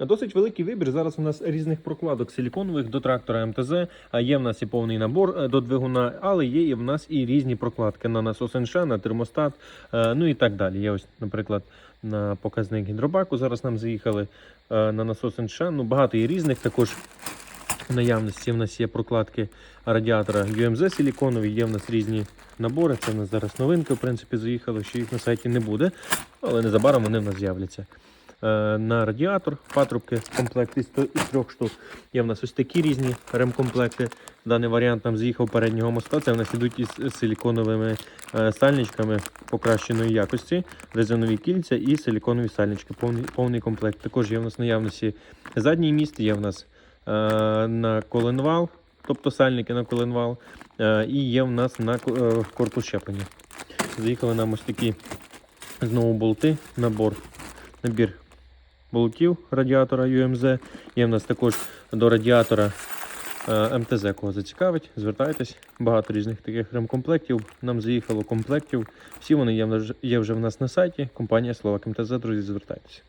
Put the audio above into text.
Досить великий вибір. Зараз у нас різних прокладок силіконових до трактора МТЗ. А є в нас і повний набор е, до двигуна, але є і в нас і різні прокладки на насос НШ, на термостат, е, ну і так далі. Є ось, наприклад, на показник гідробаку. Зараз нам заїхали е, на насос НШ. Ну багато є різних. Також наявності в нас є прокладки радіатора UMZ силіконові, є в нас різні набори. Це в нас зараз новинки, в принципі, заїхали, що їх на сайті не буде, але незабаром вони в нас з'являться. Е, На радіатор патрубки комплект із, трьох штук. Є в нас ось такі різні ремкомплекти. Даний варіант нам з'їхав переднього моста. Це в нас ідуть із силіконовими е, сальничками покращеної якості, резинові кільця і силіконові сальнички. Повний, повний комплект. Також є в нас наявності задній міст, є в нас е, на коленвал, тобто сальники на коленвал, і є в нас на ко- корпус щеплення. Заїхали нам ось такі знову болти, набор, набір болтів радіатора UMZ. Є в нас також до радіатора е, МТЗ, кого зацікавить, звертайтесь. Багато різних таких ремкомплектів. Нам заїхало комплектів. Всі вони є, вже в нас на сайті. Компанія Словак МТЗ, друзі, звертайтеся.